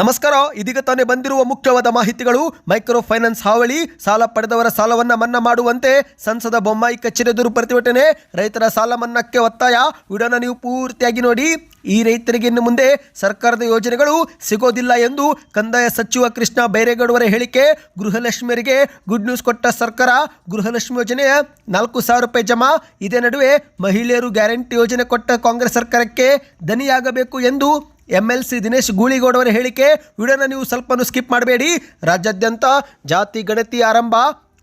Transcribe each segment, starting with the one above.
ನಮಸ್ಕಾರ, ಇದೀಗ ತಾನೇ ಬಂದಿರುವ ಮುಖ್ಯವಾದ ಮಾಹಿತಿಗಳು. ಮೈಕ್ರೋ ಫೈನಾನ್ಸ್ ಹಾವಳಿ, ಸಾಲ ಪಡೆದವರ ಸಾಲವನ್ನ ಮನ್ನಾ ಮಾಡುವಂತೆ ಸಂಸದ ಬೊಮ್ಮಾಯಿ ಕಚೇರಿ ಎದುರು ಪ್ರತಿಭಟನೆ. ರೈತರ ಸಾಲ ಮನ್ನಾಕ್ಕೆ ಒತ್ತಾಯ. ವಿಡಿಯೋನ ನೀವು ಪೂರ್ತಿಯಾಗಿ ನೋಡಿ. ಈ ರೈತರಿಗೆ ಇನ್ನು ಮುಂದೆ ಸರ್ಕಾರದ ಯೋಜನೆಗಳು ಸಿಗೋದಿಲ್ಲ ಎಂದು ಕಂದಾಯ ಸಚಿವ ಕೃಷ್ಣ ಬೈರೇಗೌಡವರ ಹೇಳಿಕೆ. ಗೃಹಲಕ್ಷ್ಮಿಯರಿಗೆ ಗುಡ್ ನ್ಯೂಸ್ ಕೊಟ್ಟ ಸರ್ಕಾರ ಗೃಹಲಕ್ಷ್ಮಿ ಯೋಜನೆಯ ನಾಲ್ಕು ಸಾವಿರ ರೂಪಾಯಿ ಜಮಾ. ಇದೇ ನಡುವೆ ಮಹಿಳೆಯರು ಗ್ಯಾರಂಟಿ ಯೋಜನೆ ಕೊಟ್ಟ ಕಾಂಗ್ರೆಸ್ ಸರ್ಕಾರಕ್ಕೆ ದನಿಯಾಗಬೇಕು ಎಂದು ಎಂ ಎಲ್ ಸಿ ದಿನೇಶ್ ಗೂಳಿಗೌಡವರ ಹೇಳಿಕೆ, ವಿಡಿಯೋನ ನೀವು ಸ್ವಲ್ಪನೂ ಸ್ಕಿಪ್ ಮಾಡಬೇಡಿ. ರಾಜ್ಯಾದ್ಯಂತ ಜಾತಿ, ಗಣತಿ, ಆರಂಭ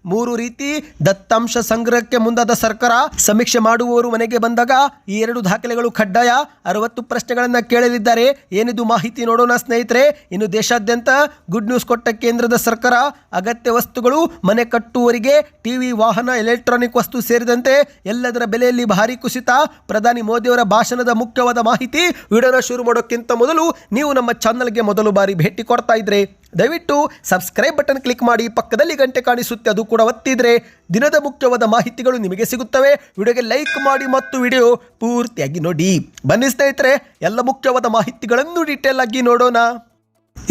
ಮೂರು ರೀತಿ ದತ್ತಾಂಶ ಸಂಗ್ರಹಕ್ಕೆ ಮುಂದಾದ ಸರ್ಕಾರ ಸಮೀಕ್ಷೆ ಮಾಡುವವರು ಮನೆಗೆ ಬಂದಾಗ ಈ ಎರಡು ದಾಖಲೆಗಳು ಕಡ್ಡಾಯ. ಅರವತ್ತು ಪ್ರಶ್ನೆಗಳನ್ನು ಕೇಳಲಿದ್ದಾರೆ. ಏನಿದು ಮಾಹಿತಿ ನೋಡೋಣ ಸ್ನೇಹಿತರೆ. ಇನ್ನು ದೇಶಾದ್ಯಂತ ಗುಡ್ ನ್ಯೂಸ್ ಕೊಟ್ಟ ಕೇಂದ್ರದ ಸರ್ಕಾರ ಅಗತ್ಯ ವಸ್ತುಗಳು, ಮನೆ ಕಟ್ಟುವವರಿಗೆ ಟಿವಿ ವಾಹನ ಎಲೆಕ್ಟ್ರಾನಿಕ್ ವಸ್ತು ಸೇರಿದಂತೆ ಎಲ್ಲದರ ಬೆಲೆಯಲ್ಲಿ ಭಾರಿ ಕುಸಿತ. ಪ್ರಧಾನಿ ಮೋದಿಯವರ ಭಾಷಣದ ಮುಖ್ಯವಾದ ಮಾಹಿತಿ. ವಿಡಿಯೋನ ಶುರು ಮಾಡೋಕ್ಕಿಂತ ಮೊದಲು ನೀವು ನಮ್ಮ ಚಾನಲ್ಗೆ ಮೊದಲು ಬಾರಿ ಭೇಟಿ ಕೊಡ್ತಾ ಇದ್ರೆ. ದಯವಿಟ್ಟು ಸಬ್ಸ್ಕ್ರೈಬ್ ಬಟನ್ ಕ್ಲಿಕ್ ಮಾಡಿ ಪಕ್ಕದಲ್ಲಿ ಗಂಟೆ ಕಾಣಿಸುತ್ತೆ ಅದು ಕೂಡ ಒತ್ತಿದ್ರೆ ದಿನದ ಮುಖ್ಯವಾದ ಮಾಹಿತಿಗಳು ನಿಮಗೆ ಸಿಗುತ್ತವೆ. ವಿಡಿಯೋಗೆ ಲೈಕ್ ಮಾಡಿ ಮತ್ತು ವಿಡಿಯೋ ಪೂರ್ತಿಯಾಗಿ ನೋಡಿ. ಬನ್ನಿ ಸ್ನೇಹಿತರೆ, ಎಲ್ಲ ಮುಖ್ಯವಾದ ಮಾಹಿತಿಗಳನ್ನು ಡೀಟೇಲ್ ಆಗಿ ನೋಡೋಣ.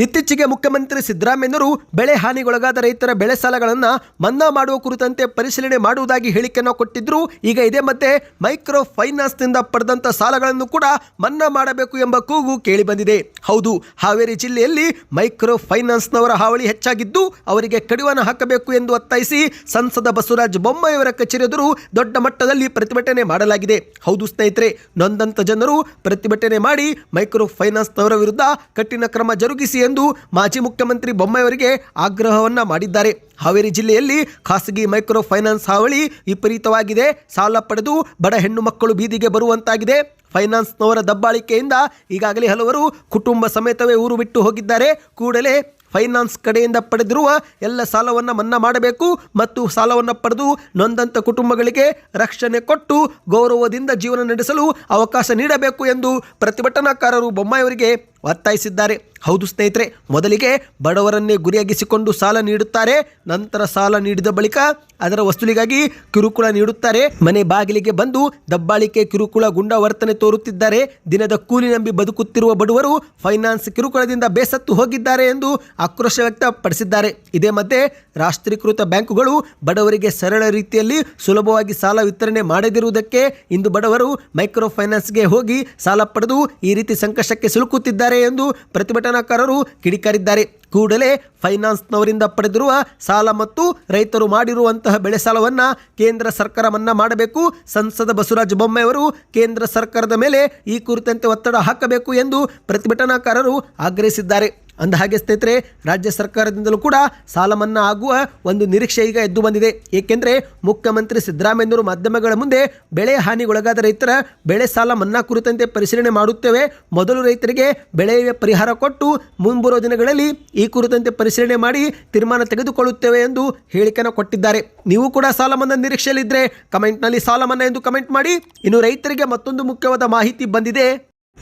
ಇತ್ತೀಚೆಗೆ ಮುಖ್ಯಮಂತ್ರಿ ಸಿದ್ದರಾಮಯ್ಯನವರು ಬೆಳೆ ಹಾನಿಗೊಳಗಾದ ರೈತರ ಬೆಳೆ ಸಾಲಗಳನ್ನು ಮನ್ನಾ ಮಾಡುವ ಕುರಿತಂತೆ ಪರಿಶೀಲನೆ ಮಾಡುವುದಾಗಿ ಹೇಳಿಕೆಯನ್ನು ಕೊಟ್ಟಿದ್ದರು ಈಗ ಇದೇ ಮತ್ತೆ ಮೈಕ್ರೋ ಫೈನಾನ್ಸ್ನಿಂದ ಪಡೆದಂಥ ಸಾಲಗಳನ್ನು ಕೂಡ ಮನ್ನಾ ಮಾಡಬೇಕು ಎಂಬ ಕೂಗು ಕೇಳಿಬಂದಿದೆ. ಹೌದು, ಹಾವೇರಿ ಜಿಲ್ಲೆಯಲ್ಲಿ ಮೈಕ್ರೋ ಫೈನಾನ್ಸ್ನವರ ಹಾವಳಿ ಹೆಚ್ಚಾಗಿದ್ದು ಅವರಿಗೆ ಕಡಿವಾಣ ಹಾಕಬೇಕು ಎಂದು ಒತ್ತಾಯಿಸಿ ಸಂಸದ ಬಸವರಾಜ ಬೊಮ್ಮಾಯಿಯವರ ಕಚೇರಿ ಎದುರು ದೊಡ್ಡ ಮಟ್ಟದಲ್ಲಿ ಪ್ರತಿಭಟನೆ ಮಾಡಲಾಗಿದೆ. ಹೌದು ಸ್ನೇಹಿತರೆ, ನೊಂದಂತ ಜನರು ಪ್ರತಿಭಟನೆ ಮಾಡಿ ಮೈಕ್ರೋ ಫೈನಾನ್ಸ್ನವರ ವಿರುದ್ಧ ಕಠಿಣ ಕ್ರಮ ಜರುಗಿಸಿ ಎಂದು ಮಾಜಿ ಮುಖ್ಯಮಂತ್ರಿ ಬೊಮ್ಮಾಯಿಯವರಿಗೆ ಆಗ್ರಹವನ್ನ ಮಾಡಿದ್ದಾರೆ. ಹಾವೇರಿ ಜಿಲ್ಲೆಯಲ್ಲಿ ಖಾಸಗಿ ಮೈಕ್ರೋ ಫೈನಾನ್ಸ್ ಹಾವಳಿ ವಿಪರೀತವಾಗಿದೆ. ಸಾಲ ಪಡೆದು ಬಡ ಹೆಣ್ಣು ಮಕ್ಕಳು ಬೀದಿಗೆ ಬರುವಂತಾಗಿದೆ. ಫೈನಾನ್ಸ್ನವರ ದಬ್ಬಾಳಿಕೆಯಿಂದ ಈಗಾಗಲೇ ಹಲವರು ಕುಟುಂಬ ಸಮೇತವೇ ಊರು ಬಿಟ್ಟು ಹೋಗಿದ್ದಾರೆ. ಕೂಡಲೇ ಫೈನಾನ್ಸ್ ಕಡೆಯಿಂದ ಪಡೆದಿರುವ ಎಲ್ಲ ಸಾಲವನ್ನು ಮನ್ನಾ ಮಾಡಬೇಕು ಮತ್ತು ಸಾಲವನ್ನು ಪಡೆದು ನೊಂದಂತ ಕುಟುಂಬಗಳಿಗೆ ರಕ್ಷಣೆ ಕೊಟ್ಟು ಗೌರವದಿಂದ ಜೀವನ ನಡೆಸಲು ಅವಕಾಶ ನೀಡಬೇಕು ಎಂದು ಪ್ರತಿಭಟನಾಕಾರರು ಬೊಮ್ಮಾಯಿಯವರಿಗೆ ಒತ್ತಾಯಿಸಿದ್ದಾರೆ. ಹೌದು ಸ್ನೇಹಿತರೆ, ಮೊದಲಿಗೆ ಬಡವರನ್ನೇ ಗುರಿಯಾಗಿಸಿಕೊಂಡು ಸಾಲ ನೀಡುತ್ತಾರೆ, ನಂತರ ಸಾಲ ನೀಡಿದ ಬಳಿಕ ಅದರ ವಸ್ತುಲಿಗಾಗಿ ಕಿರುಕುಳ ನೀಡುತ್ತಾರೆ. ಮನೆ ಬಾಗಿಲಿಗೆ ಬಂದು ದಬ್ಬಾಳಿಕೆ, ಕಿರುಕುಳ ಗುಂಡ ವರ್ತನೆ ತೋರುತ್ತಿದ್ದಾರೆ. ದಿನದ ಕೂಲಿ ನಂಬಿ ಬದುಕುತ್ತಿರುವ ಬಡವರು ಫೈನಾನ್ಸ್ ಕಿರುಕುಳದಿಂದ ಬೇಸತ್ತು ಹೋಗಿದ್ದಾರೆ ಎಂದು ಆಕ್ರೋಶ ವ್ಯಕ್ತಪಡಿಸಿದ್ದಾರೆ. ಇದೇ ಮಧ್ಯೆ ರಾಷ್ಟ್ರೀಕೃತ ಬ್ಯಾಂಕುಗಳು ಬಡವರಿಗೆ ಸರಳ ರೀತಿಯಲ್ಲಿ ಸುಲಭವಾಗಿ ಸಾಲ ವಿತರಣೆ ಮಾಡದಿರುವುದಕ್ಕೆ ಇಂದು ಬಡವರು ಮೈಕ್ರೋ ಫೈನಾನ್ಸ್ಗೆ ಹೋಗಿ ಸಾಲ ಪಡೆದು ಈ ರೀತಿ ಸಂಕಷ್ಟಕ್ಕೆ ಸಿಲುಕುತ್ತಿದ್ದಾರೆ. ಎಂದು ಪ್ರತಿಭಟನಾಕಾರರು ಕಿಡಿಕಾರಿದ್ದಾರೆ. ಕೂಡಲೇ ಫೈನಾನ್ಸ್ನವರಿಂದ ಪಡೆದಿರುವ ಸಾಲ ಮತ್ತು ರೈತರು ಮಾಡಿರುವಂತಹ ಬೆಳೆ ಸಾಲವನ್ನು ಕೇಂದ್ರ ಸರ್ಕಾರ ಮನ್ನಾ ಮಾಡಬೇಕು. ಸಂಸದ ಬಸವರಾಜ ಬೊಮ್ಮೆಯವರು ಕೇಂದ್ರ ಸರ್ಕಾರದ ಮೇಲೆ ಈ ಕುರಿತಂತೆ ಒತ್ತಡ ಹಾಕಬೇಕು ಎಂದು ಪ್ರತಿಭಟನಾಕಾರರು ಆಗ್ರಹಿಸಿದ್ದಾರೆ. ಅಂದಹಾಗೆ ಸ್ನೇಹಿತರೆ, ರಾಜ್ಯ ಸರ್ಕಾರದಿಂದಲೂ ಕೂಡ ಸಾಲ ಮನ್ನಾ ಆಗುವ ಒಂದು ನಿರೀಕ್ಷೆ ಈಗ ಎದ್ದು ಬಂದಿದೆ. ಏಕೆಂದರೆ ಮುಖ್ಯಮಂತ್ರಿ ಸಿದ್ದರಾಮಯ್ಯನವರು ಮಾಧ್ಯಮಗಳ ಮುಂದೆ ಬೆಳೆ ಹಾನಿಗೊಳಗಾದ ರೈತರ ಬೆಳೆ ಸಾಲ ಮನ್ನಾ ಕುರಿತಂತೆ ಪರಿಶೀಲನೆ ಮಾಡುತ್ತೇವೆ. ಮೊದಲು ರೈತರಿಗೆ ಬೆಳೆ ಪರಿಹಾರ ಕೊಟ್ಟು ಮುಂಬರುವ ದಿನಗಳಲ್ಲಿ ಈ ಕುರಿತಂತೆ ಪರಿಶೀಲನೆ ಮಾಡಿ ತೀರ್ಮಾನ ತೆಗೆದುಕೊಳ್ಳುತ್ತೇವೆ ಎಂದು ಹೇಳಿಕೆಯನ್ನು ಕೊಟ್ಟಿದ್ದಾರೆ. ನೀವು ಕೂಡ ಸಾಲ ಮನ್ನಾ ನಿರೀಕ್ಷೆಯಲ್ಲಿದ್ದರೆ ಕಮೆಂಟ್ನಲ್ಲಿ ಸಾಲ ಮನ್ನಾ ಎಂದು ಕಮೆಂಟ್ ಮಾಡಿ. ಇನ್ನು ರೈತರಿಗೆ ಮತ್ತೊಂದು ಮುಖ್ಯವಾದ ಮಾಹಿತಿ ಬಂದಿದೆ.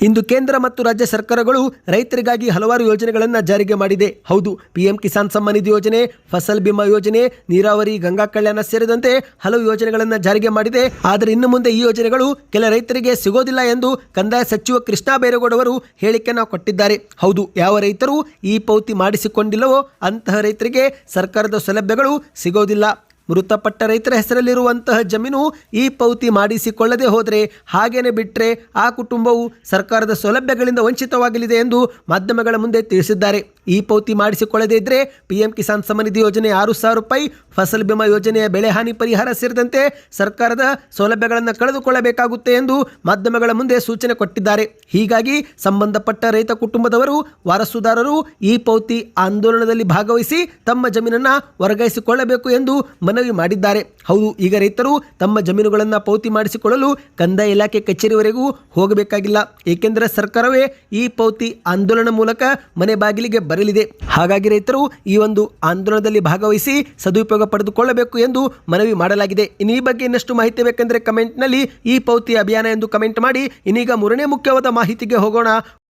ಇಂದು ಕೇಂದ್ರ ಮತ್ತು ರಾಜ್ಯ ಸರ್ಕಾರಗಳು ರೈತರಿಗಾಗಿ ಹಲವಾರು ಯೋಜನೆಗಳನ್ನು ಜಾರಿಗೆ ಮಾಡಿದೆ. ಹೌದು, ಪಿಎಂ ಕಿಸಾನ್ ಸಮ್ಮಾನ್ ನಿಧಿ ಯೋಜನೆ, ಫಸಲ್ ಬಿಮಾ ಯೋಜನೆ, ನೀರಾವರಿ, ಗಂಗಾ ಕಲ್ಯಾಣ ಸೇರಿದಂತೆ ಹಲವು ಯೋಜನೆಗಳನ್ನು ಜಾರಿಗೆ ಮಾಡಿದೆ. ಆದರೆ ಇನ್ನು ಮುಂದೆ ಈ ಯೋಜನೆಗಳು ಕೆಲ ರೈತರಿಗೆ ಸಿಗೋದಿಲ್ಲ ಎಂದು ಕಂದಾಯ ಸಚಿವ ಕೃಷ್ಣ ಬೈರೇಗೌಡ ಅವರು ಹೇಳಿಕೆಯನ್ನು ಕೊಟ್ಟಿದ್ದಾರೆ. ಹೌದು, ಯಾವ ರೈತರು ಈ ಪೌತಿ ಮಾಡಿಸಿಕೊಂಡಿಲ್ಲವೋ ಅಂತಹ ರೈತರಿಗೆ ಸರ್ಕಾರದ ಸೌಲಭ್ಯಗಳು ಸಿಗೋದಿಲ್ಲ. ಮೃತಪಟ್ಟ ರೈತರ ಹೆಸರಲ್ಲಿರುವಂತಹ ಜಮೀನು ಈ ಪೌತಿ ಮಾಡಿಸಿಕೊಳ್ಳದೆ ಹೋದರೆ ಹಾಗೇನೆ ಬಿಟ್ಟರೆ ಆ ಕುಟುಂಬವು ಸರ್ಕಾರದ ಸೌಲಭ್ಯಗಳಿಂದ ವಂಚಿತವಾಗಲಿದೆ ಎಂದು ಮಾಧ್ಯಮಗಳ ಮುಂದೆ ತಿಳಿಸಿದ್ದಾರೆ. ಈ ಪೌತಿ ಮಾಡಿಸಿಕೊಳ್ಳದೇ ಇದ್ದರೆ ಪಿಎಂ ಕಿಸಾನ್ ಸಮ್ಮಾನ್ ಯೋಜನೆ ಆರು ಸಾವಿರ ರೂಪಾಯಿ, ಫಸಲ್ ಬಿಮಾ ಯೋಜನೆಯ ಬೆಳೆ ಹಾನಿ ಪರಿಹಾರ ಸೇರಿದಂತೆ ಸರ್ಕಾರದ ಸೌಲಭ್ಯಗಳನ್ನು ಕಳೆದುಕೊಳ್ಳಬೇಕಾಗುತ್ತೆ ಎಂದು ಮಾಧ್ಯಮಗಳ ಮುಂದೆ ಸೂಚನೆ ಕೊಟ್ಟಿದ್ದಾರೆ. ಹೀಗಾಗಿ ಸಂಬಂಧಪಟ್ಟ ರೈತ ಕುಟುಂಬದವರು, ವಾರಸುದಾರರು ಈ ಪೌತಿ ಆಂದೋಲನದಲ್ಲಿ ಭಾಗವಹಿಸಿ ತಮ್ಮ ಜಮೀನನ್ನು ವರ್ಗಾಯಿಸಿಕೊಳ್ಳಬೇಕು ಎಂದು ಮನವಿ ಮಾಡಿದ್ದಾರೆ. ಹೌದು, ಈಗ ರೈತರು ತಮ್ಮ ಜಮೀನುಗಳನ್ನು ಪೌತಿ ಮಾಡಿಸಿಕೊಳ್ಳಲು ಕಂದಾಯ ಇಲಾಖೆ ಕಚೇರಿವರೆಗೂ ಹೋಗಬೇಕಾಗಿಲ್ಲ. ಏಕೆಂದರೆ ಸರ್ಕಾರವೇ ಈ ಪೌತಿ ಆಂದೋಲನ ಮೂಲಕ ಮನೆ ಬಾಗಿಲಿಗೆ ಬರಲಿದೆ ಹಾಗಾಗಿ ರೈತರು ಈ ಒಂದು ಆಂದೋಲನದಲ್ಲಿ ಭಾಗವಹಿಸಿ ಸದುಪಯೋಗ ಪಡೆದುಕೊಳ್ಳಬೇಕು ಎಂದು ಮನವಿ ಮಾಡಲಾಗಿದೆ. ಇನ್ನೀ ಬಗ್ಗೆ ಇನ್ನಷ್ಟು ಮಾಹಿತಿ ಬೇಕೆಂದರೆ ಕಮೆಂಟ್ನಲ್ಲಿ ಈ ಪೌತಿ ಅಭಿಯಾನ ಎಂದು ಕಮೆಂಟ್ ಮಾಡಿ. ಇನ್ನೀಗ ಮೂರನೇ ಮುಖ್ಯವಾದ ಮಾಹಿತಿಗೆ ಹೋಗೋಣ.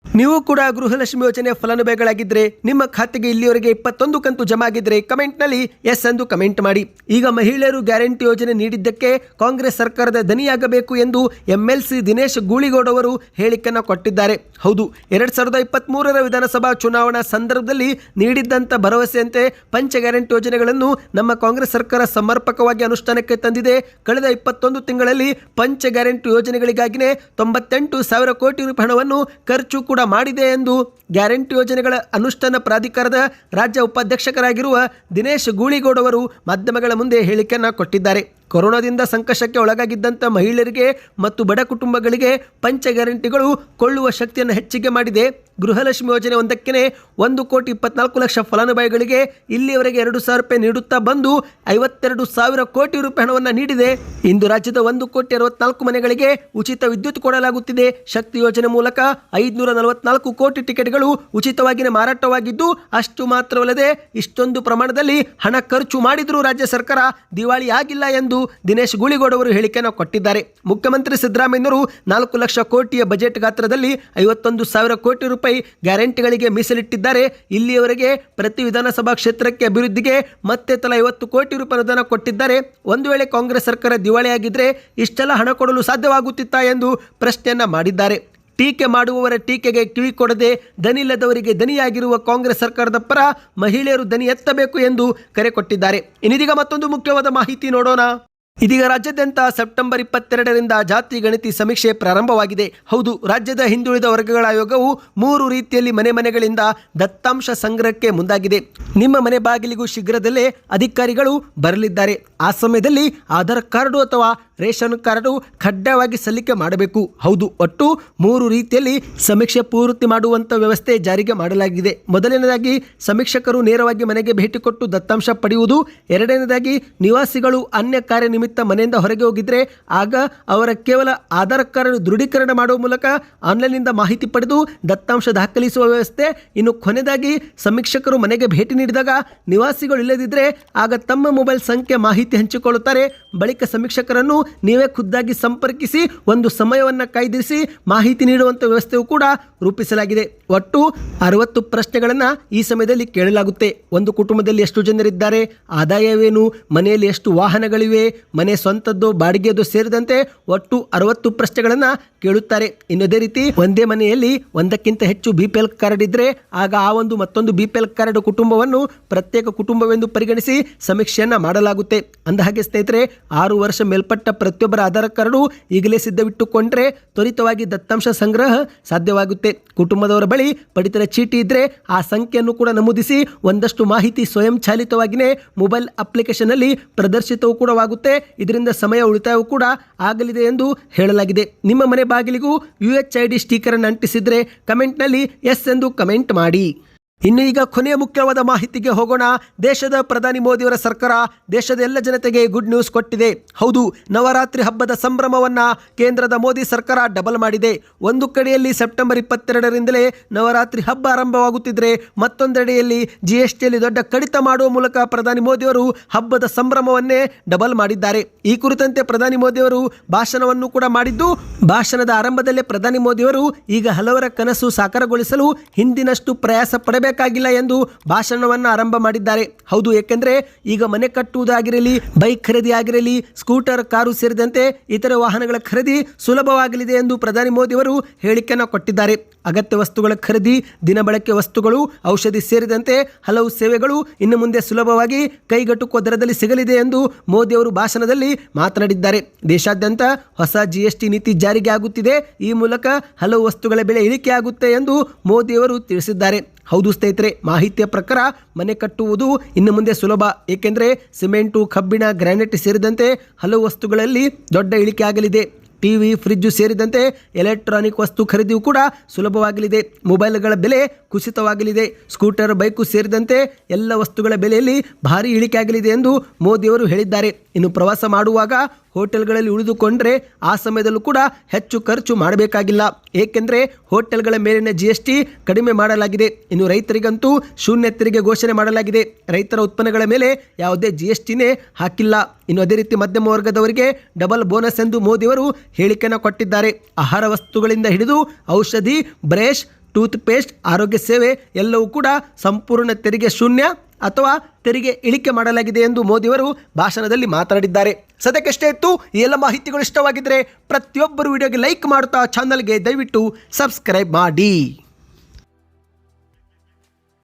ನೀವು ಕೂಡ ಗೃಹಲಕ್ಷ್ಮಿ ಯೋಜನೆ ಫಲಾನುಭವಿಗಳಾಗಿದ್ದರೆ ನಿಮ್ಮ ಖಾತೆಗೆ ಇಲ್ಲಿಯವರೆಗೆ ಇಪ್ಪತ್ತೊಂದು ಕಂತು ಜಮಾ ಆಗಿದ್ರೆ ಕಮೆಂಟ್ನಲ್ಲಿ ಎಸ್ ಎಂದು ಕಮೆಂಟ್ ಮಾಡಿ. ಈಗ ಮಹಿಳೆಯರು ಗ್ಯಾರಂಟಿ ಯೋಜನೆ ನೀಡಿದ್ದಕ್ಕೆ ಕಾಂಗ್ರೆಸ್ ಸರ್ಕಾರದ ದನಿಯಾಗಬೇಕು ಎಂದು ಎಂಎಲ್ಸಿ ದಿನೇಶ್ ಗೂಳಿಗೌಡ ಅವರು ಹೇಳಿಕೆಯನ್ನು ಕೊಟ್ಟಿದ್ದಾರೆ. ಹೌದು, ಎರಡ್ ಸಾವಿರದ ಇಪ್ಪತ್ತ್ಮೂರರ ವಿಧಾನಸಭಾ ಚುನಾವಣಾ ಸಂದರ್ಭದಲ್ಲಿ ನೀಡಿದ್ದಂಥ ಭರವಸೆಯಂತೆ ಪಂಚ ಗ್ಯಾರಂಟಿ ಯೋಜನೆಗಳನ್ನು ನಮ್ಮ ಕಾಂಗ್ರೆಸ್ ಸರ್ಕಾರ ಸಮರ್ಪಕವಾಗಿ ಅನುಷ್ಠಾನಕ್ಕೆ ತಂದಿದೆ. ಕಳೆದ ಇಪ್ಪತ್ತೊಂದು ತಿಂಗಳಲ್ಲಿ ಪಂಚ ಗ್ಯಾರಂಟಿ ಯೋಜನೆಗಳಿಗಾಗಿಯೇ ತೊಂಬತ್ತೆಂಟು ಸಾವಿರ ಕೋಟಿ ರೂಪಾಯಿ ಹಣವನ್ನು ಖರ್ಚು ಮಾಡಿದೆ ಎಂದು ಗ್ಯಾರಂಟಿ ಯೋಜನೆಗಳ ಅನುಷ್ಠಾನ ಪ್ರಾಧಿಕಾರದ ರಾಜ್ಯ ಉಪಾಧ್ಯಕ್ಷಕರಾಗಿರುವ ದಿನೇಶ್ ಗೂಳಿಗೌಡ ಅವರು ಮಾಧ್ಯಮಗಳ ಮುಂದೆ ಹೇಳಿಕೆಯನ್ನು ಕೊಟ್ಟಿದ್ದಾರೆ. ಕೊರೋನಾದಿಂದ ಸಂಕಷ್ಟಕ್ಕೆ ಒಳಗಾಗಿದ್ದಂಥ ಮಹಿಳೆಯರಿಗೆ ಮತ್ತು ಬಡ ಕುಟುಂಬಗಳಿಗೆ ಪಂಚ ಗ್ಯಾರಂಟಿಗಳು ಕೊಳ್ಳುವ ಶಕ್ತಿಯನ್ನು ಹೆಚ್ಚಿಗೆ ಮಾಡಿದೆ. ಗೃಹಲಕ್ಷ್ಮಿ ಯೋಜನೆ ಒಂದಕ್ಕೆ ಒಂದು ಕೋಟಿ ಇಪ್ಪತ್ನಾಲ್ಕು ಲಕ್ಷ ಫಲಾನುಭವಿಗಳಿಗೆ ಇಲ್ಲಿಯವರೆಗೆ ಎರಡು ಸಾವಿರ ರೂಪಾಯಿ ನೀಡುತ್ತಾ ಬಂದು ಐವತ್ತೆರಡು ಸಾವಿರ ಕೋಟಿ ರೂಪಾಯಿ ಹಣವನ್ನು ನೀಡಿದೆ. ಇಂದು ರಾಜ್ಯದ ಒಂದು ಕೋಟಿ ಅರವತ್ನಾಲ್ಕು ಮನೆಗಳಿಗೆ ಉಚಿತ ವಿದ್ಯುತ್ ಕೊಡಲಾಗುತ್ತಿದೆ. ಶಕ್ತಿ ಯೋಜನೆ ಮೂಲಕ ಐದುನೂರ ನಲವತ್ನಾಲ್ಕು ಕೋಟಿ ಟಿಕೆಟ್ಗಳು ಉಚಿತವಾಗಿಯೇ ಮಾರಾಟವಾಗಿದ್ದು, ಅಷ್ಟು ಮಾತ್ರವಲ್ಲದೆ ಇಷ್ಟೊಂದು ಪ್ರಮಾಣದಲ್ಲಿ ಹಣ ಖರ್ಚು ಮಾಡಿದರೂ ರಾಜ್ಯ ಸರ್ಕಾರ ದಿವಾಳಿ ಆಗಿಲ್ಲ ಎಂದು ದಿನೇಶ್ ಗೂಳಿಗೌಡ ಅವರು ಹೇಳಿಕೆಯನ್ನು ಕೊಟ್ಟಿದ್ದಾರೆ. ಮುಖ್ಯಮಂತ್ರಿ ಸಿದ್ದರಾಮಯ್ಯನವರು ನಾಲ್ಕು ಲಕ್ಷ ಕೋಟಿಯ ಬಜೆಟ್ ಗಾತ್ರದಲ್ಲಿ ಐವತ್ತೊಂದು ಸಾವಿರ ಕೋಟಿ ರೂಪಾಯಿ ಗ್ಯಾರಂಟಿಗಳಿಗೆ ಮೀಸಲಿಟ್ಟಿದ್ದಾರೆ. ಇಲ್ಲಿಯವರೆಗೆ ಪ್ರತಿ ವಿಧಾನಸಭಾ ಕ್ಷೇತ್ರಕ್ಕೆ ಅಭಿವೃದ್ಧಿಗೆ ಮತ್ತೆ ತಲಾ ಐವತ್ತು ಕೋಟಿ ರೂಪಾಯಿ ಅನುದಾನ ಕೊಟ್ಟಿದ್ದಾರೆ. ಒಂದು ವೇಳೆ ಕಾಂಗ್ರೆಸ್ ಸರ್ಕಾರ ದಿವಾಳಿಯಾಗಿದ್ದರೆ ಇಷ್ಟೆಲ್ಲ ಹಣ ಕೊಡಲು ಸಾಧ್ಯವಾಗುತ್ತಿತ್ತಾ ಎಂದು ಪ್ರಶ್ನೆಯನ್ನ ಮಾಡಿದ್ದಾರೆ. ಟೀಕೆ ಮಾಡುವವರ ಟೀಕೆಗೆ ಕಿವಿ ಕೊಡದೆ ದನಿಲ್ಲದವರಿಗೆ ದನಿಯಾಗಿರುವ ಕಾಂಗ್ರೆಸ್ ಸರ್ಕಾರದ ಪರ ಮಹಿಳೆಯರು ದನಿ ಎತ್ತಬೇಕು ಎಂದು ಕರೆ ಕೊಟ್ಟಿದ್ದಾರೆ. ಇನ್ನಿದೀಗ ಮತ್ತೊಂದು ಮುಖ್ಯವಾದ ಮಾಹಿತಿ ನೋಡೋಣ. ಇದೀಗ ರಾಜ್ಯಾದ್ಯಂತ ಸೆಪ್ಟೆಂಬರ್ ಇಪ್ಪತ್ತೆರಡರಿಂದ ಜಾತಿ ಗಣತಿ ಸಮೀಕ್ಷೆ ಪ್ರಾರಂಭವಾಗಿದೆ. ಹೌದು, ರಾಜ್ಯದ ಹಿಂದುಳಿದ ವರ್ಗಗಳ ಆಯೋಗವು ಮೂರು ರೀತಿಯಲ್ಲಿ ಮನೆ ಮನೆಗಳಿಂದ ದತ್ತಾಂಶ ಸಂಗ್ರಹಕ್ಕೆ ಮುಂದಾಗಿದೆ. ನಿಮ್ಮ ಮನೆ ಬಾಗಿಲಿಗೂ ಶೀಘ್ರದಲ್ಲೇ ಅಧಿಕಾರಿಗಳು ಬರಲಿದ್ದಾರೆ. ಆ ಸಮಯದಲ್ಲಿ ಆಧಾರ್ ಕಾರ್ಡು ಅಥವಾ ರೇಷನ್ ಕಾರ್ಡು ಕಡ್ಡಾಯವಾಗಿ ಸಲ್ಲಿಕೆ ಮಾಡಬೇಕು. ಹೌದು, ಒಟ್ಟು ಮೂರು ರೀತಿಯಲ್ಲಿ ಸಮೀಕ್ಷೆ ಪೂರ್ತಿ ಮಾಡುವಂಥ ವ್ಯವಸ್ಥೆ ಜಾರಿಗೆ ಮಾಡಲಾಗಿದೆ. ಮೊದಲನೇದಾಗಿ, ಸಮೀಕ್ಷಕರು ನೇರವಾಗಿ ಮನೆಗೆ ಭೇಟಿ ಕೊಟ್ಟು ದತ್ತಾಂಶ ಪಡೆಯುವುದು. ಎರಡನೇದಾಗಿ, ನಿವಾಸಿಗಳು ಅನ್ಯ ಕಾರ್ಯ ನಿಮಿತ್ತ ಮನೆಯಿಂದ ಹೊರಗೆ ಹೋಗಿದ್ರೆ ಆಗ ಅವರ ಕೇವಲ ಆಧಾರ್ ಕಾರ್ಡ್ ದೃಢೀಕರಣ ಮಾಡುವ ಮೂಲಕ ಆನ್ಲೈನ್ನಿಂದ ಮಾಹಿತಿ ಪಡೆದು ದತ್ತಾಂಶ ದಾಖಲಿಸುವ ವ್ಯವಸ್ಥೆ. ಇನ್ನು ಕೊನೆಯದಾಗಿ, ಸಮೀಕ್ಷಕರು ಮನೆಗೆ ಭೇಟಿ ನೀಡಿದಾಗ ನಿವಾಸಿಗಳು ಇಲ್ಲದಿದ್ದರೆ ಆಗ ತಮ್ಮ ಮೊಬೈಲ್ ಸಂಖ್ಯೆ ಮಾಹಿತಿ ಹಂಚಿಕೊಳ್ಳುತ್ತಾರೆ. ಬಳಿಕ ಸಮೀಕ್ಷಕರನ್ನು ನೀವೇ ಖುದ್ದಾಗಿ ಸಂಪರ್ಕಿಸಿ, ಒಂದು ಸಮಯವನ್ನು ಕಾಯ್ದಿರಿಸಿ ಮಾಹಿತಿ ನೀಡುವಂಥ ವ್ಯವಸ್ಥೆಯು ಕೂಡ ರೂಪಿಸಲಾಗಿದೆ. ಒಟ್ಟು ಅರವತ್ತು ಪ್ರಶ್ನೆಗಳನ್ನು ಈ ಸಮಯದಲ್ಲಿ ಕೇಳಲಾಗುತ್ತೆ. ಒಂದು ಕುಟುಂಬದಲ್ಲಿ ಎಷ್ಟು ಜನರಿದ್ದಾರೆ, ಆದಾಯವೇನು, ಮನೆಯಲ್ಲಿ ಎಷ್ಟು ವಾಹನಗಳಿವೆ, ಮನೆ ಸ್ವಂತದ್ದು ಬಾಡಿಗೆಯದು ಸೇರಿದಂತೆ ಒಟ್ಟು ಅರವತ್ತು ಪ್ರಶ್ನೆಗಳನ್ನು ಕೇಳುತ್ತಾರೆ. ಇನ್ನದೇ ರೀತಿ ಒಂದೇ ಮನೆಯಲ್ಲಿ ಒಂದಕ್ಕಿಂತ ಹೆಚ್ಚು ಬಿ ಪಿ ಎಲ್ ಕಾರ್ಡ್ ಇದ್ದರೆ ಆಗ ಆ ಒಂದು ಮತ್ತೊಂದು ಬಿ ಪಿ ಎಲ್ ಕಾರ್ಡ್ ಕುಟುಂಬವನ್ನು ಪ್ರತ್ಯೇಕ ಕುಟುಂಬವೆಂದು ಪರಿಗಣಿಸಿ ಸಮೀಕ್ಷೆಯನ್ನ ಮಾಡಲಾಗುತ್ತೆ. ಅಂದಹಾಗೆ ಸ್ನೇಹಿತರೆ ಆರು ವರ್ಷ ಮೇಲ್ಪಟ್ಟ ಪ್ರತಿಯೊಬ್ಬರ ಆಧಾರ್ ಕಾರ್ಡು ಈಗಲೇ ಸಿದ್ಧವಿಟ್ಟುಕೊಂಡ್ರೆ ತ್ವರಿತವಾಗಿ ದತ್ತಾಂಶ ಸಂಗ್ರಹ ಸಾಧ್ಯವಾಗುತ್ತೆ. ಕುಟುಂಬದವರ ಬಳಿ ಪಡಿತರ ಚೀಟಿ ಇದ್ದರೆ ಆ ಸಂಖ್ಯೆಯನ್ನು ಕೂಡ ನಮೂದಿಸಿ ಒಂದಷ್ಟು ಮಾಹಿತಿ ಸ್ವಯಂಚಾಲಿತವಾಗಿಯೇ ಮೊಬೈಲ್ ಅಪ್ಲಿಕೇಶನಲ್ಲಿ ಪ್ರದರ್ಶಿತವೂ ಕೂಡವಾಗುತ್ತೆ ಇದರಿಂದ ಸಮಯ ಉಳಿತಾಯವೂ ಕೂಡ ಆಗಲಿದೆ ಎಂದು ಹೇಳಲಾಗಿದೆ. ನಿಮ್ಮ ಮನೆ ಬಾಗಿಲಿಗೂ ಯು ಎಚ್ ಐ ಡಿ ಸ್ಟೀಕರನ್ನು ಅಂಟಿಸಿದ್ರೆ ಕಮೆಂಟ್ನಲ್ಲಿ ಎಸ್ ಎಂದು ಕಮೆಂಟ್ ಮಾಡಿ. ಇನ್ನು ಈಗ ಕೊನೆಯ ಮುಖ್ಯವಾದ ಮಾಹಿತಿಗೆ ಹೋಗೋಣ. ದೇಶದ ಪ್ರಧಾನಿ ಮೋದಿಯವರ ಸರ್ಕಾರ ದೇಶದ ಎಲ್ಲ ಜನತೆಗೆ ಗುಡ್ ನ್ಯೂಸ್ ಕೊಟ್ಟಿದೆ. ಹೌದು, ನವರಾತ್ರಿ ಹಬ್ಬದ ಸಂಭ್ರಮವನ್ನ ಕೇಂದ್ರದ ಮೋದಿ ಸರ್ಕಾರ ಡಬಲ್ ಮಾಡಿದೆ. ಒಂದು ಕಡೆಯಲ್ಲಿ ಸೆಪ್ಟೆಂಬರ್ ಇಪ್ಪತ್ತೆರಡರಿಂದಲೇ ನವರಾತ್ರಿ ಹಬ್ಬ ಆರಂಭವಾಗುತ್ತಿದ್ದರೆ ಮತ್ತೊಂದೆಡೆಯಲ್ಲಿ ಜಿ ಎಸ್ ಟಿಯಲ್ಲಿ ದೊಡ್ಡ ಕಡಿತ ಮಾಡುವ ಮೂಲಕ ಪ್ರಧಾನಿ ಮೋದಿಯವರು ಹಬ್ಬದ ಸಂಭ್ರಮವನ್ನೇ ಡಬಲ್ ಮಾಡಿದ್ದಾರೆ. ಈ ಕುರಿತಂತೆ ಪ್ರಧಾನಿ ಮೋದಿಯವರು ಭಾಷಣವನ್ನು ಕೂಡ ಮಾಡಿದ್ದು, ಭಾಷಣದ ಆರಂಭದಲ್ಲೇ ಪ್ರಧಾನಿ ಮೋದಿಯವರು ಈಗ ಹಲವರ ಕನಸು ಸಾಕಾರಗೊಳಿಸಲು ಹಿಂದಿನಷ್ಟು ಪ್ರಯಾಸ ಪಡಬೇಕಾಗಿಲ್ಲ ಎಂದು ಭಾಷಣವನ್ನು ಆರಂಭ ಮಾಡಿದ್ದಾರೆ. ಹೌದು, ಏಕೆಂದರೆ ಈಗ ಮನೆ ಕಟ್ಟುವುದಾಗಿರಲಿ, ಬೈಕ್ ಖರೀದಿ ಆಗಿರಲಿ ಸ್ಕೂಟರ್, ಕಾರು ಸೇರಿದಂತೆ ಇತರ ವಾಹನಗಳ ಖರೀದಿ ಸುಲಭವಾಗಲಿದೆ ಎಂದು ಪ್ರಧಾನಿ ಮೋದಿಯವರು ಹೇಳಿಕೆಯನ್ನು ಕೊಟ್ಟಿದ್ದಾರೆ. ಅಗತ್ಯ ವಸ್ತುಗಳ ಖರೀದಿ ದಿನಬಳಕೆ ವಸ್ತುಗಳು, ಔಷಧಿ ಸೇರಿದಂತೆ ಹಲವು ಸೇವೆಗಳು ಇನ್ನು ಮುಂದೆ ಸುಲಭವಾಗಿ ಕೈಗೆಟುಕುವ ದರದಲ್ಲಿ ಸಿಗಲಿದೆ ಎಂದು ಮೋದಿಯವರು ಭಾಷಣದಲ್ಲಿ ಮಾತನಾಡಿದ್ದಾರೆ. ದೇಶಾದ್ಯಂತ ಹೊಸ ಜಿಎಸ್ಟಿ ನೀತಿ ಜಾರಿಗೆ ಆಗುತ್ತಿದೆ. ಈ ಮೂಲಕ ಹಲವು ವಸ್ತುಗಳ ಬೆಲೆ ಇಳಿಕೆಯಾಗುತ್ತೆ ಎಂದು ಮೋದಿಯವರು ತಿಳಿಸಿದ್ದಾರೆ. ಹೌದು ಸ್ನೇಹಿತರೆ, ಮಾಹಿತಿಯ ಪ್ರಕಾರ ಮನೆ ಕಟ್ಟುವುದು ಇನ್ನು ಮುಂದೆ ಸುಲಭ. ಏಕೆಂದರೆ ಸಿಮೆಂಟು, ಕಬ್ಬಿಣ, ಗ್ರಾನೈಟ್ ಸೇರಿದಂತೆ ಹಲವು ವಸ್ತುಗಳಲ್ಲಿ ದೊಡ್ಡ ಇಳಿಕೆ ಆಗಲಿದೆ. ಟಿವಿ ಫ್ರಿಜ್ಜು ಸೇರಿದಂತೆ ಎಲೆಕ್ಟ್ರಾನಿಕ್ ವಸ್ತು ಖರೀದಿಯೂ ಕೂಡ ಸುಲಭವಾಗಲಿದೆ. ಮೊಬೈಲ್ಗಳ ಬೆಲೆ ಕುಸಿತವಾಗಲಿದೆ. ಸ್ಕೂಟರ್, ಬೈಕು ಸೇರಿದಂತೆ ಎಲ್ಲ ವಸ್ತುಗಳ ಬೆಲೆಯಲ್ಲಿ ಭಾರಿ ಇಳಿಕೆ ಆಗಲಿದೆ ಎಂದು ಮೋದಿಯವರು ಹೇಳಿದ್ದಾರೆ. ಇನ್ನು ಪ್ರವಾಸ ಮಾಡುವಾಗ ಹೋಟೆಲ್ಗಳಲ್ಲಿ ಉಳಿದುಕೊಂಡ್ರೆ ಆ ಸಮಯದಲ್ಲೂ ಕೂಡ ಹೆಚ್ಚು ಖರ್ಚು ಮಾಡಬೇಕಾಗಿಲ್ಲ. ಏಕೆಂದರೆ ಹೋಟೆಲ್ಗಳ ಮೇಲಿನ ಜಿ ಎಸ್ ಟಿ ಕಡಿಮೆ ಮಾಡಲಾಗಿದೆ. ಇನ್ನು ರೈತರಿಗಂತೂ ಶೂನ್ಯ ತೆರಿಗೆ ಘೋಷಣೆ ಮಾಡಲಾಗಿದೆ. ರೈತರ ಉತ್ಪನ್ನಗಳ ಮೇಲೆ ಯಾವುದೇ ಜಿ ಎಸ್ ಟಿನೇ ಹಾಕಿಲ್ಲ. ಇನ್ನು ಅದೇ ರೀತಿ ಮಧ್ಯಮ ವರ್ಗದವರಿಗೆ ಡಬಲ್ ಬೋನಸ್ ಎಂದು ಮೋದಿಯವರು ಹೇಳಿಕೆಯನ್ನು ಕೊಟ್ಟಿದ್ದಾರೆ. ಆಹಾರ ವಸ್ತುಗಳಿಂದ ಹಿಡಿದು ಔಷಧಿ, ಬ್ರೇಷ್ ಟೂತ್ ಪೇಸ್ಟ್ ಆರೋಗ್ಯ ಸೇವೆ ಎಲ್ಲವೂ ಕೂಡ ಸಂಪೂರ್ಣ ತೆರಿಗೆ ಶೂನ್ಯ ಅಥವಾ ತೆರಿಗೆ ಇಳಿಕೆ ಮಾಡಲಾಗಿದೆ ಎಂದು ಮೋದಿಯವರು ಭಾಷಣದಲ್ಲಿ ಮಾತನಾಡಿದ್ದಾರೆ. ಸದ್ಯಕ್ಕಷ್ಟೇ ಇತ್ತು ಎಲ್ಲ ಮಾಹಿತಿಗಳು ಇಷ್ಟವಾಗಿದ್ದರೆ ಪ್ರತಿಯೊಬ್ಬರು ವಿಡಿಯೋಗೆ ಲೈಕ್ ಮಾಡುತ್ತಾ ಚಾನಲ್ಗೆ ದಯವಿಟ್ಟು ಸಬ್ಸ್ಕ್ರೈಬ್ ಮಾಡಿ.